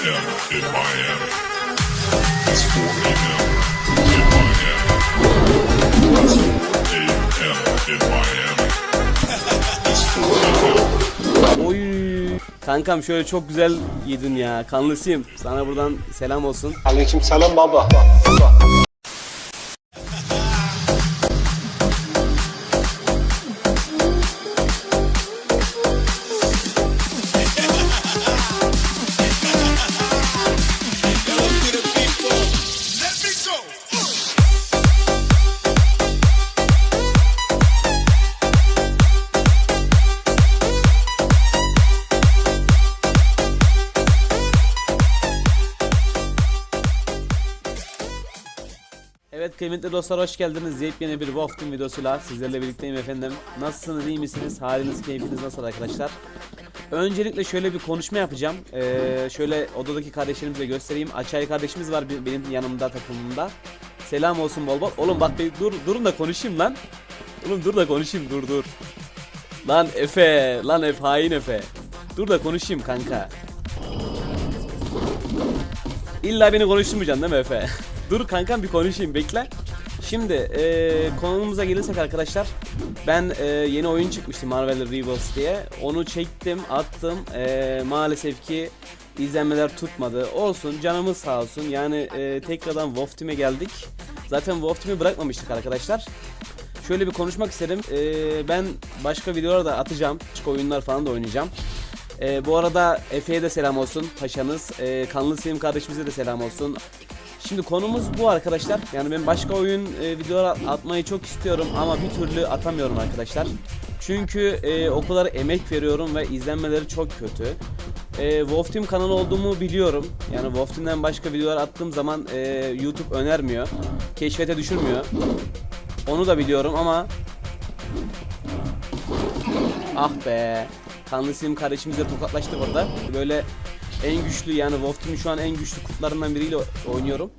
a.m. in Miami. It's 4 a.m. in Miami. It's 4 a.m. in Miami. It's 4 a.m. Oy. Kankam şöyle çok güzel yedin ya. Kanlısıyım. Sana buradan selam olsun. Aleyküm selam baba. Evet kıymetli dostlar hoş geldiniz. Yepyeni bir Wolf Team videosuyla sizlerle birlikteyim efendim. Nasılsınız, iyi misiniz? Haliniz, keyfiniz nasıl arkadaşlar? Öncelikle şöyle bir konuşma yapacağım. Ee, şöyle odadaki kardeşlerimize göstereyim. Açay kardeşimiz var benim yanımda takımımda. Selam olsun bol bol. Oğlum bak bir dur durun da konuşayım lan. Oğlum dur da konuşayım dur dur. Lan Efe, lan Efe hain Efe. Dur da konuşayım kanka. İlla beni konuşturmayacaksın değil mi Efe? Dur kankam bir konuşayım bekle. Şimdi eee konumuza gelirsek arkadaşlar ben eee, yeni oyun çıkmıştı Marvel Rivals diye. Onu çektim attım. Eee, maalesef ki izlenmeler tutmadı. Olsun canımız sağ olsun. Yani eee, tekrardan Wolf Team'e geldik. Zaten Wolf Team'i bırakmamıştık arkadaşlar. Şöyle bir konuşmak istedim Eee, ben başka videolar da atacağım. Çık oyunlar falan da oynayacağım. Ee, bu arada Efe'ye de selam olsun paşanız. Ee, Kanlı Selim kardeşimize de selam olsun. Şimdi konumuz bu arkadaşlar. Yani ben başka oyun e, videolar atmayı çok istiyorum ama bir türlü atamıyorum arkadaşlar. Çünkü e, o kadar emek veriyorum ve izlenmeleri çok kötü. E, Wolf Team kanalı olduğumu biliyorum. Yani Wolf Team'den başka videolar attığım zaman e, YouTube önermiyor. Keşfete düşürmüyor. Onu da biliyorum ama Ah be. Kanlı Sim kardeşimizle tokatlaştık orada. Böyle en güçlü yani Wolf Team'in şu an en güçlü kurtlarından biriyle oynuyorum.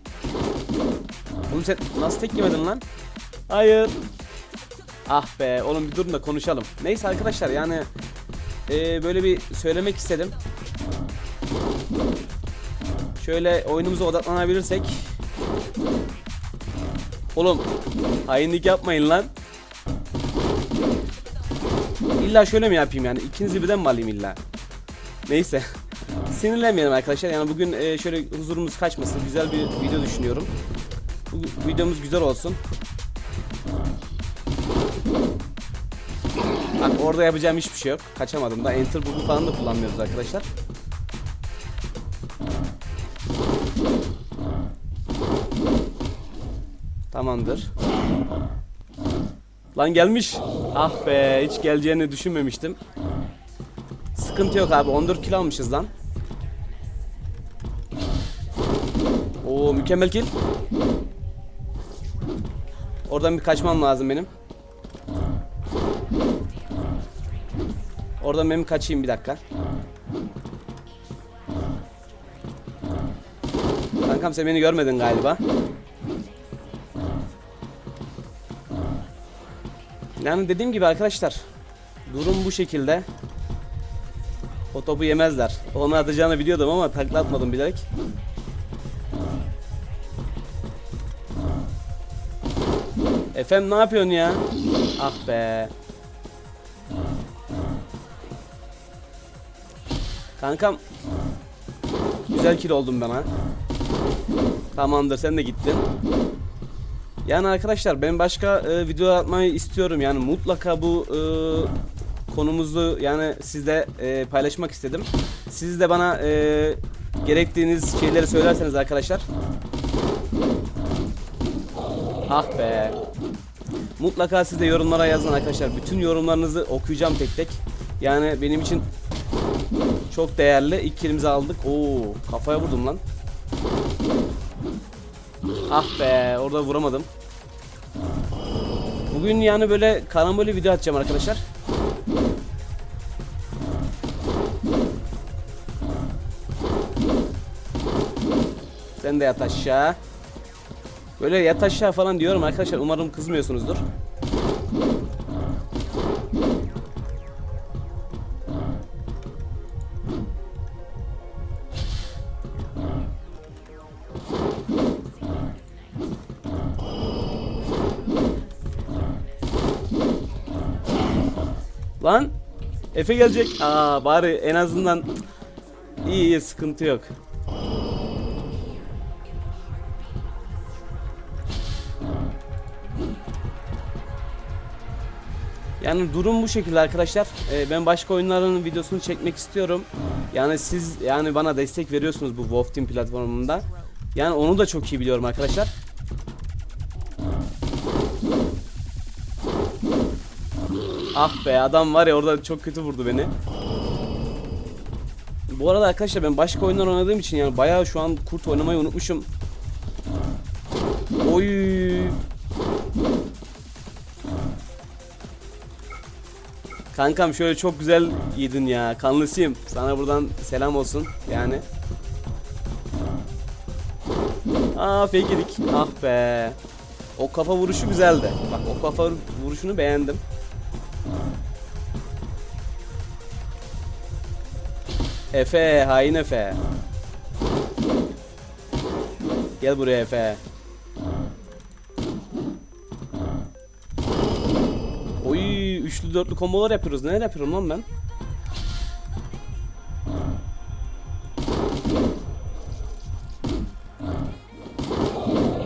Oğlum sen nasıl tek yemedin lan? Hayır. Ah be oğlum bir durun da konuşalım. Neyse arkadaşlar yani eee, böyle bir söylemek istedim. Şöyle oyunumuza odaklanabilirsek. Oğlum hainlik yapmayın lan. İlla şöyle mi yapayım yani? İkinizi birden mi alayım illa? Neyse. Sinirlenmeyelim arkadaşlar. Yani bugün e, şöyle huzurumuz kaçmasın. Güzel bir video düşünüyorum. Bu videomuz güzel olsun. Bak orada yapacağım hiçbir şey yok. Kaçamadım da. Enter bug'u falan da kullanmıyoruz arkadaşlar. Tamamdır. Lan gelmiş. Ah be hiç geleceğini düşünmemiştim. Sıkıntı yok abi 14 kilo almışız lan. Oo mükemmel kill. Oradan bir kaçmam lazım benim. Oradan benim kaçayım bir dakika. Kankam sen beni görmedin galiba. Yani dediğim gibi arkadaşlar durum bu şekilde. Topu yemezler. Onu atacağını biliyordum ama takla atmadım bilerek. Efem ne yapıyorsun ya? Ah be. Kankam Güzel kill oldum ben ha. Tamamdır sen de gittin. Yani arkadaşlar ben başka e, video atmayı istiyorum yani mutlaka bu e, konumuzu yani sizle e, paylaşmak istedim. Siz de bana e, gerektiğiniz şeyleri söylerseniz arkadaşlar. Ah be. Mutlaka siz de yorumlara yazın arkadaşlar. Bütün yorumlarınızı okuyacağım tek tek. Yani benim için çok değerli. İlk kilimizi aldık. Oo, kafaya vurdum lan. Ah be, orada vuramadım. Bugün yani böyle karambole video atacağım arkadaşlar. Sen de yat aşağı. Böyle yat aşağı falan diyorum arkadaşlar. Umarım kızmıyorsunuzdur. Lan Efe gelecek. Aa bari en azından iyi iyi sıkıntı yok. Yani durum bu şekilde arkadaşlar. Ee, ben başka oyunların videosunu çekmek istiyorum. Yani siz yani bana destek veriyorsunuz bu Wolf Team platformunda. Yani onu da çok iyi biliyorum arkadaşlar. Ah be adam var ya orada çok kötü vurdu beni. Bu arada arkadaşlar ben başka oyunlar oynadığım için yani bayağı şu an kurt oynamayı unutmuşum. Oy. Kankam şöyle çok güzel yedin ya. Kanlısıyım. Sana buradan selam olsun yani. Aa fake. Ah be. O kafa vuruşu güzeldi. Bak o kafa vuruşunu beğendim. Efe, hain Efe. Gel buraya Efe. Üçlü dörtlü kombolar yapıyoruz. Neler yapıyorum lan ben?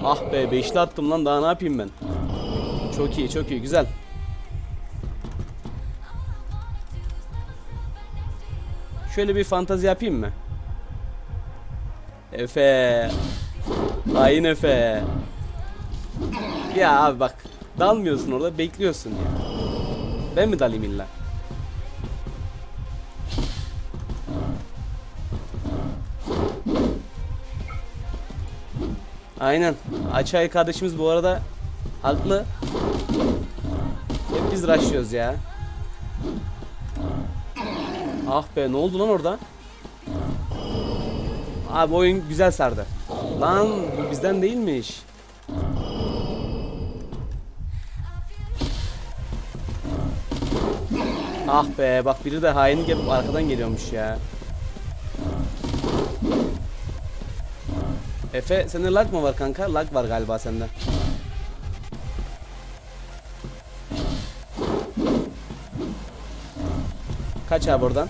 Ah be, beşli attım lan. Daha ne yapayım ben? Çok iyi, çok iyi. Güzel. Şöyle bir fantazi yapayım mı? Efe. Hain Efe. Ya abi bak. Dalmıyorsun orada bekliyorsun ya. Ben mi dalayım illa? Aynen. Açay kardeşimiz bu arada haklı. Hep biz rushlıyoruz ya. Ah be ne oldu lan orada? Abi oyun güzel sardı. Lan bu bizden değilmiş. Ah be bak biri de hainlik yapıp arkadan geliyormuş ya. Efe sende lag mı var kanka? Lag var galiba sende. Kaç abi oradan.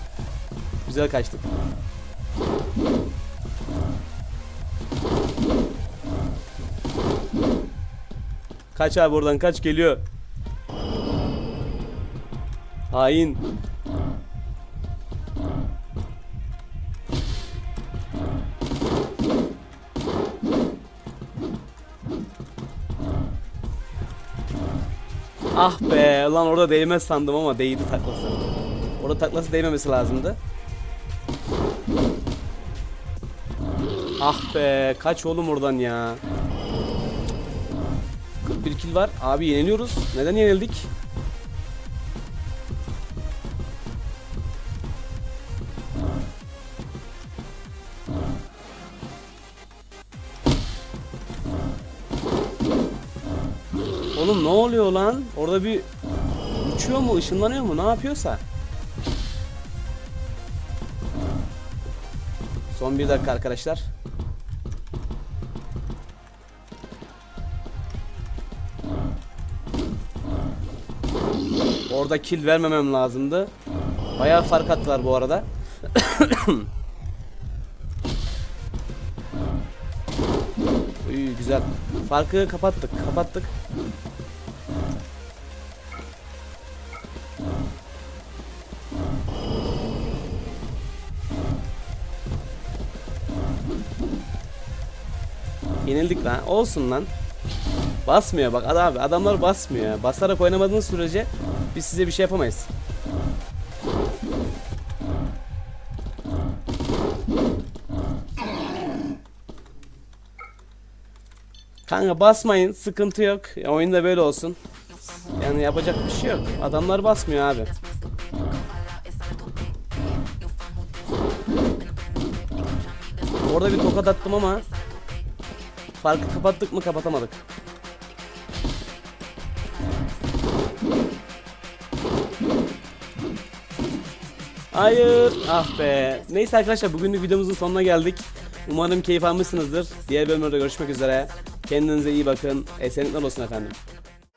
Güzel kaçtık. Kaç abi oradan kaç geliyor. Hain. Ah be lan orada değmez sandım ama değdi taklası. Orada taklası değmemesi lazımdı. Ah be kaç oğlum oradan ya. 41 kill var. Abi yeniliyoruz. Neden yenildik? Oğlum ne oluyor lan? Orada bir uçuyor mu, ışınlanıyor mu? Ne yapıyorsa? Son bir dakika arkadaşlar. Orada kill vermemem lazımdı. Bayağı fark attılar bu arada. İyi güzel. Farkı kapattık, kapattık. Yenildik lan. Olsun lan. Basmıyor bak abi adamlar basmıyor. ya. Basarak oynamadığınız sürece biz size bir şey yapamayız. Kanka basmayın sıkıntı yok. Ya, oyunda böyle olsun. Yani yapacak bir şey yok. Adamlar basmıyor abi. Orada bir tokat attım ama farkı kapattık mı kapatamadık. Hayır. Ah be. Neyse arkadaşlar bugünlük videomuzun sonuna geldik. Umarım keyif almışsınızdır. Diğer bölümlerde görüşmek üzere. Kendinize iyi bakın. Esenlikler olsun efendim.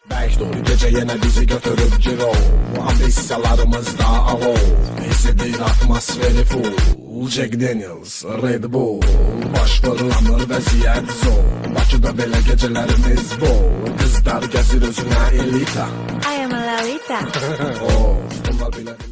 Backdoor gece yine bizi götürüp ciro. Ambisyalarımızda alo. Hissedir atmosferi full. Jack Daniels, Red Bull. Baş fırlanır vəziyyət zor. Bakıda belə gecelerimiz bol. Kızlar gəzir özünə elita. I am a Lalita. oh, Bunlar belə